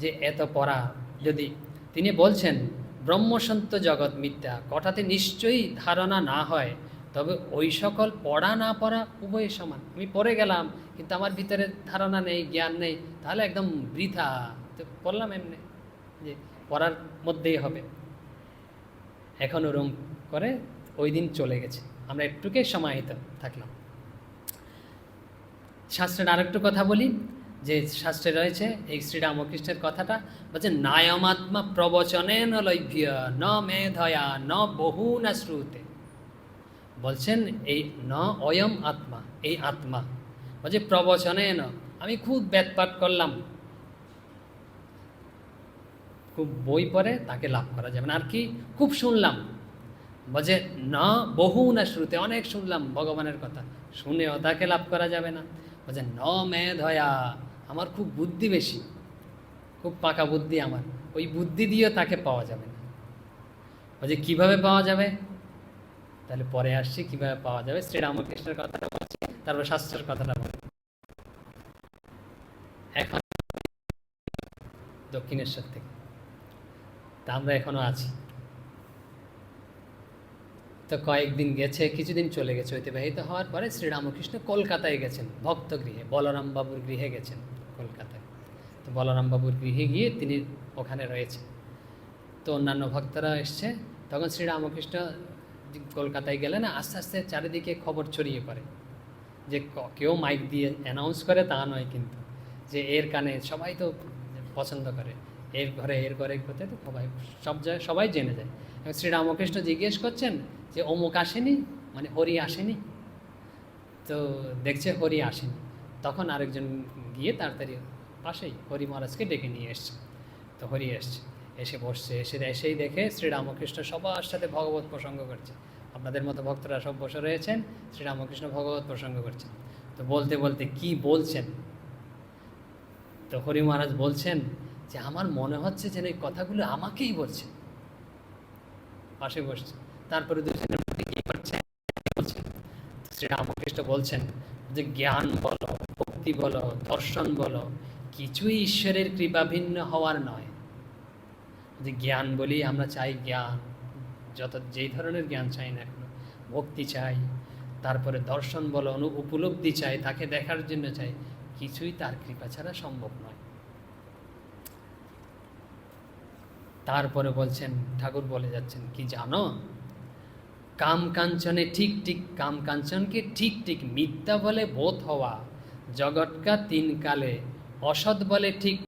যে এত পড়া। যদি তিনি বলছেন, ব্রহ্মসন্ত জগৎ মিথ্যা, কথাতে নিশ্চয়ই ধারণা না হয়, তবে ওই সকল পড়া না পড়া উভয় সমান। আমি পড়ে গেলাম, কিন্তু আমার ভিতরে ধারণা নেই, জ্ঞান নেই, তাহলে একদম বৃথা। তো পড়লাম এমনি, যে পড়ার মধ্যেই হবে। এখন ওরম করে ওই দিন চলে গেছে। আমরা একটুকে সমাহিত থাকলাম। শাস্ত্রের আরেকটু কথা বলি। যে শাস্ত্রে রয়েছে, এই শ্রীরামকৃষ্ণের কথাটা বলছে, নায়মাত্মা প্রবচনে ন লভ্য, ন মেধয়া ন বহু না শ্রুতে। বলছেন, এই ন অয়ম আত্মা, এই আত্মা। বলছে প্রবচনে ন আমি খুব ব্যাতপাট করলাম। খুব বই পড়ে, তাকে লাভ করা যাবে না। আর কি? খুব শুনলাম। বলছে, না বহু না শ্রুতে। অনেক শুনলাম ভগবানের কথা। শুনেও তাকে লাভ করা যাবে না। বলছে, ন মেধয়া আমার খুব বুদ্ধি বেশি, খুব পাকা বুদ্ধি আমার। ওই বুদ্ধি দিয়েও তাকে পাওয়া যাবে না। বলছে কীভাবে পাওয়া যাবে? তাহলে পরে আসছি, কীভাবে পাওয়া যাবে? শ্রীরামকৃষ্ণের কথাটা বলছি, তারপর শাস্ত্রের কথাটা বলছি। এখন দক্ষিণেশ্বর থেকে। তা আমরা এখনও আছি। তো কয়েকদিন গেছে, কিছুদিন চলে গেছে, অতিবাহিত হওয়ার পরে শ্রীরামকৃষ্ণ কলকাতায় গেছেন, ভক্ত গৃহে বলরাম বাবুর গৃহে গেছেন। কলকাতায়। তো বলরাম বাবুর গৃহে গিয়ে তিনি ওখানে রয়েছে তো অন্যান্য ভক্তরা এসছে। তখন শ্রীরামকৃষ্ণ কলকাতায় গেলে না আস্তে আস্তে চারিদিকে খবর ছড়িয়ে পড়ে যে কেউ মাইক দিয়ে অ্যানাউন্স করে তা নয় কিন্তু, যে এর কানে সবাই তো পছন্দ করে। এর ঘরে এর ঘরে করতে তো সবাই, সব জায়গায় সবাই জেনে যায়। এবং শ্রীরামকৃষ্ণ জিজ্ঞেস করছেন যে অমুক আসেনি? মানে হরি আসেনি? তো দেখছে হরি আসেনি। তখন আরেকজন গিয়ে তাড়াতাড়ি পাশেই হরি মহারাজকে ডেকে নিয়ে এসছে। তো হরি এসছে, এসে বসছে, এসে এসেই দেখে শ্রীরামকৃষ্ণ সবার সাথে ভগবত প্রসঙ্গ করছে। আপনাদের মতো ভক্তরা সব বসে রয়েছেন, শ্রীরামকৃষ্ণ ভগবত প্রসঙ্গ করছেন। তো বলতে বলতে কি বলছেন? তো হরি মহারাজ বলছেন যে, আমার মনে হচ্ছে যেন এই কথাগুলো আমাকেই বলছে। পাশে বসছে। তারপরে দুজনের মধ্যে কি করছে? শ্রীরামকৃষ্ণ বলছেন যে জ্ঞান বলো, ভক্তি বলো, দর্শন বলো, কিছুই ঈশ্বরের কৃপা ভিন্ন হওয়ার নয়। যে জ্ঞান বলি, আমরা চাই জ্ঞান, যত যেই ধরনের জ্ঞান চাই না কেন, ভক্তি চাই, তারপরে দর্শন বলো, অনু, উপলব্ধি চাই, তাকে দেখার জন্য চাই, কিছুই তার কৃপা ছাড়া সম্ভব নয়। তারপরে বলছেন, ঠাকুর বলে যাচ্ছেন, কি জানো কাম কাঞ্চনে ঠিক ঠিক, কাম কাঞ্চনকে ঠিক ঠিক, মিথ্যা বলে বোধ হওয়া জগৎকা তিন কালে, অসৎ বলে ঠিক